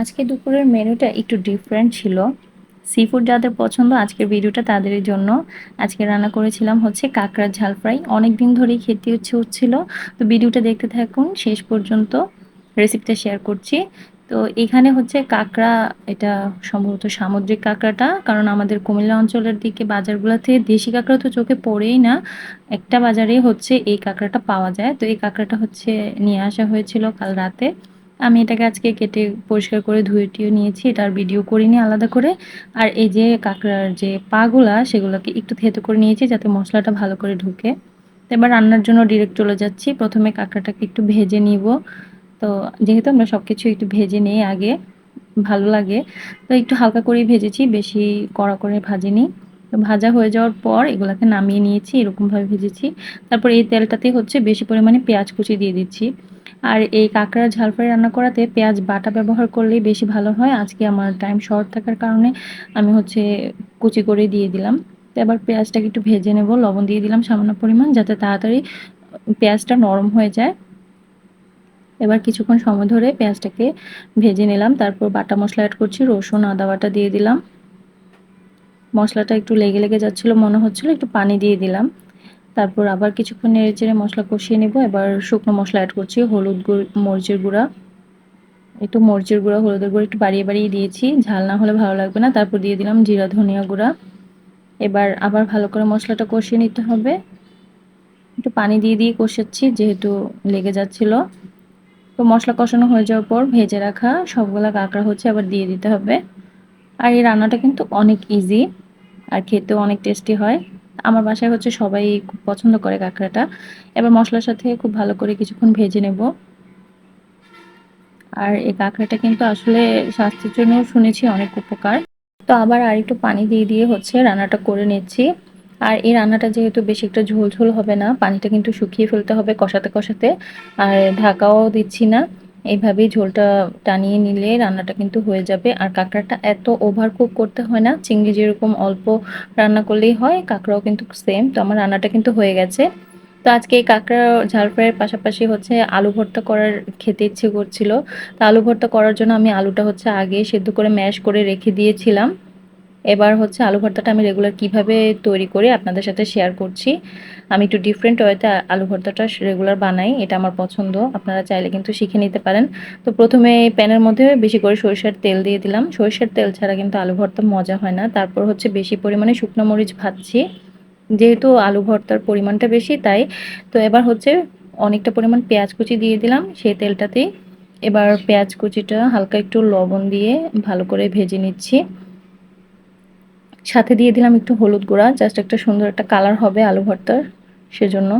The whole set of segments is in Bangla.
আজকে দুপুরের মেনুটা একটু ডিফারেন্ট ছিল। সি ফুড যাদের পছন্দ, আজকের ভিডিওটা তাদের জন্য। আজকে রান্না করেছিলাম হচ্ছে কাঁকড়ার ঝাল ফ্রাই অনেক দিন ধরেই খেতে ইচ্ছে হচ্ছিল। তো ভিডিওটা দেখতে থাকুন, শেষ পর্যন্ত রেসিপিটা শেয়ার করছি। তো এখানে হচ্ছে কাঁকড়া, এটা সম্ভবত সামুদ্রিক কাঁকড়াটা, কারণ আমাদের কুমিল্লা অঞ্চলের দিকে বাজারগুলোতে দেশি কাঁকড়া তো চোখে পড়েই না। একটা বাজারে হচ্ছে এই কাঁকড়াটা পাওয়া যায়। তো এই কাঁকড়াটা হচ্ছে নিয়ে আসা হয়েছিল কাল রাতে। আমি এটাকে আজকে কেটে পরিষ্কার করে ধুয়ে টুয়ে নিয়েছি, এটার ভিডিও করিনি আলাদা করে। আর এই যে কাঁকড়ার যে পাগুলা, সেগুলোকে একটু থেতো করে নিয়েছি যাতে মশলাটা ভালো করে ঢুকে। তো এবার রান্নার জন্য ডিরেক্ট চলে যাচ্ছি। প্রথমে কাঁকড়াটাকে একটু ভেজে নিব। তো যেহেতু আমরা সব কিছু একটু ভেজে নিই আগে, ভালো লাগে। তো একটু হালকা করেই ভেজেছি, বেশি কড়া করে ভাজিনি। তো ভাজা হয়ে যাওয়ার পর এগুলাকে নামিয়ে নিয়েছি, এরকমভাবে ভেজেছি। তারপর এই তেলটাতে হচ্ছে বেশি পরিমাণে পেঁয়াজ কুচি দিয়ে দিচ্ছি। আর এই কাঁকড়ার ঝাল ফ্রাই রান্না করাতে পেঁয়াজ বাটা ব্যবহার করলেই বেশি ভালো হয়। আজকে আমার টাইম শর্ট থাকার কারণে আমি হচ্ছে কুচি করে দিয়ে দিলাম। তো এবার পেঁয়াজটাকে একটু ভেজে নেব, লবণ দিয়ে দিলাম সামান্য পরিমাণ যাতে তাড়াতাড়ি পেঁয়াজটা নরম হয়ে যায়। এবার কিছুক্ষণ সময় ধরে পেঁয়াজটাকে ভেজে নিলাম। তারপর বাটা মশলা অ্যাড করছি, রসুন, আদা বাটা দিয়ে দিলাম। মশলাটা একটু লেগে লেগে যাচ্ছিল, মনে হচ্ছিল একটু পানি দিয়ে দিলাম। তারপর আবার কিছুক্ষণ নেড়ে চেড়ে মশলা কষিয়ে নেব। এবার শুকনো মশলা অ্যাড করছি, হলুদ গুঁড়ো, মরিচের গুঁড়া। একটু মরিচের গুঁড়া, হলুদের গুঁড়ো একটু বাড়িয়ে বাড়িয়ে দিয়েছি। ঝাল না হলে ভালো লাগবে না। তারপর দিয়ে দিলাম জিরা, ধনিয়া গুঁড়া। এবার আবার ভালো করে মশলাটা কষিয়ে নিতে হবে। একটু পানি দিয়ে দিয়ে কষাচ্ছি, যেহেতু লেগে যাচ্ছিল। তো মশলা কষানো হয়ে যাওয়ার পর ভেজে রাখা সবগুলা কাঁকড়া হচ্ছে আবার দিয়ে দিতে হবে। আর এই রান্নাটা কিন্তু অনেক ইজি আর খেতেও অনেক টেস্টি হয়। আমার বাসায় হচ্ছে সবাই খুব পছন্দ করে কাঁকড়াটা। এবার মশলার সাথে খুব ভালো করে কিছুক্ষণ ভেজে নেব। আর এই কাঁকড়াটা কিন্তু আসলে স্বাস্থ্যের জন্য শুনেছি অনেক উপকার। তো আবার আর একটু পানি দিয়ে দিয়ে হচ্ছে রান্নাটা করে নিচ্ছি। আর এই রান্নাটা যেহেতু বেশি একটা ঝোল ঝোল হবে না, পানিটা কিন্তু শুকিয়ে ফেলতে হবে কষাতে কষাতে। আর ঢাকাও দিচ্ছি না। এইভাবেই ঝোলটা টানিয়ে নিলে রান্নাটা কিন্তু হয়ে যাবে। আর কাঁকড়াটা এত ওভার কুক করতে হয় না, চিংড়ি যেরকম অল্প রান্না করলেই হয়, কাঁকড়াও কিন্তু সেম তো আমার রান্নাটা কিন্তু হয়ে গেছে। তো আজকে এই কাঁকড়া ঝাল ফ্রাইয়ের পাশাপাশি হচ্ছে আলু ভর্তা করার খেতে ইচ্ছে করছিল। তো আলু ভর্তা করার জন্য আমি আলুটা হচ্ছে আগে সেদ্ধ করে ম্যাশ করে রেখে দিয়েছিলাম। এবার হচ্ছে আলু ভর্তাটা আমি রেগুলার কীভাবে তৈরি করি আপনাদের সাথে শেয়ার করছি। আমি একটু ডিফারেন্ট ওয়েতে আলু ভর্তাটা রেগুলার বানাই, এটা আমার পছন্দ, আপনারা চাইলে কিন্তু শিখে নিতে পারেন। তো প্রথমে প্যানের মধ্যে বেশি করে সরিষার তেল দিয়ে দিলাম। সরিষার তেল ছাড়া কিন্তু আলু ভর্তা মজা হয় না। তারপর হচ্ছে বেশি পরিমাণে শুকনো মরিচ ভাজছি। যেহেতু আলু ভর্তার পরিমাণটা বেশি, তাই তো এবার হচ্ছে অনেকটা পরিমাণ পেঁয়াজ কুচি দিয়ে দিলাম সেই তেলটাতেই। এবার পেঁয়াজ কুচিটা হালকা একটু লবণ দিয়ে ভালো করে ভেজে নিচ্ছি। সাথে দিয়ে দিলাম একটু হলুদ গুঁড়া জাস্ট একটা সুন্দর একটা কালার হবে আলু ভর্তার, সেজন্য।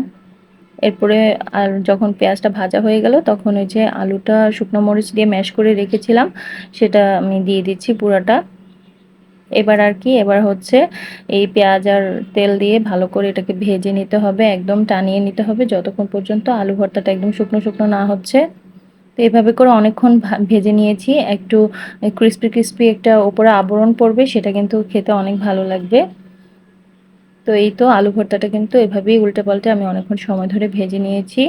এরপরে আর যখন পেঁয়াজটা ভাজা হয়ে গেল, তখন ওই যে আলুটা শুকনো মরিচ দিয়ে ম্যাশ করে রেখেছিলাম, সেটা আমি দিয়ে দিচ্ছি পুরাটা। এবার আর কি, এবার হচ্ছে এই পেঁয়াজ আর তেল দিয়ে ভালো করে এটাকে ভেজে নিতে হবে, একদম টানিয়ে নিতে হবে, যতক্ষণ পর্যন্ত আলু ভর্তাটা একদম শুকনো শুকনো না হচ্ছে। তো এভাবে করে অনেকক্ষণ ভেজে নিয়েছি। একটু ক্রিস্পি ক্রিস্পি একটা ওপরে আবরণ পড়বে, সেটা কিন্তু খেতে অনেক ভালো লাগবে। তো এই তো আলু ভর্তাটা কিন্তু এভাবেই উল্টে পাল্টে আমি অনেকক্ষণ সময় ধরে ভেজে নিয়েছি।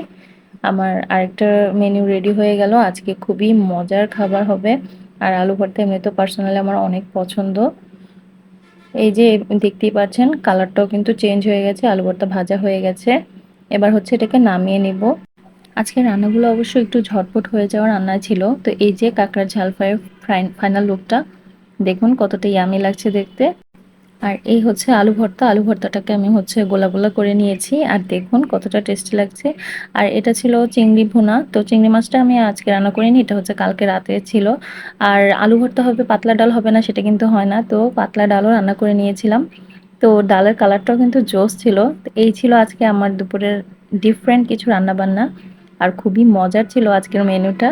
আমার আরেকটা মেনু রেডি হয়ে গেল। আজকে খুবই মজার খাবার হবে। আর আলু ভর্তা এমনি তো পার্সোনালি আমার অনেক পছন্দ। এই যে দেখতেই পাচ্ছেন কালারটাও কিন্তু চেঞ্জ হয়ে গেছে, আলু ভর্তা ভাজা হয়ে গেছে। এবার হচ্ছে এটাকে নামিয়ে নিব। আজকে রান্নাগুলো অবশ্যই একটু ঝটপট হয়ে যাওয়ার রান্না ছিল। তো এই যে কাঁকড়ার ঝাল ফ্রাইয়ের ফাইনাল লুকটা দেখুন কতটা ইয়ামি লাগছে দেখতে। আর এই হচ্ছে আলু ভর্তা। আলু ভর্তাটাকে আমি হচ্ছে গোলা গোলা করে নিয়েছি। আর দেখুন কতটা টেস্টি লাগছে। আর এটা ছিল চিংড়ি ভুনা। তো চিংড়ি মাছটা আমি আজকে রান্না করিনি, এটা হচ্ছে কালকে রাতে ছিল। আর আলু ভর্তা হবে, পাতলা ডাল হবে না, সেটা কিন্তু হয় না। তো পাতলা ডালও রান্না করে নিয়েছিলাম। তো ডালের কালারটাও কিন্তু জোস ছিল। এই ছিল আজকে আমার দুপুরের ডিফারেন্ট কিছু রান্না বান্না আর খুবই মজার ছিল আজকের মেনুটা।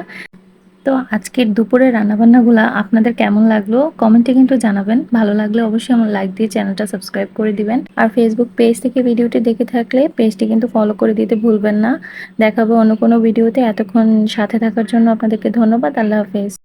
তো আজকের দুপুরের রান্নাবান্নাগুলো আপনাদের কেমন লাগল? কমেন্টে কিন্তু জানাবেন। ভালো লাগলে অবশ্যই আমার লাইক দিয়ে চ্যানেলটা সাবস্ক্রাইব করে দিবেন। আর ফেসবুক পেজ থেকে ভিডিওটি দেখে থাকলে পেজটি কিন্তু ফলো করে দিতে ভুলবেন না। দেখাবো অন্য কোনো ভিডিওতে। এতক্ষণ সাথে থাকার জন্য আপনাদেরকে ধন্যবাদ। আল্লাহ হাফেজ।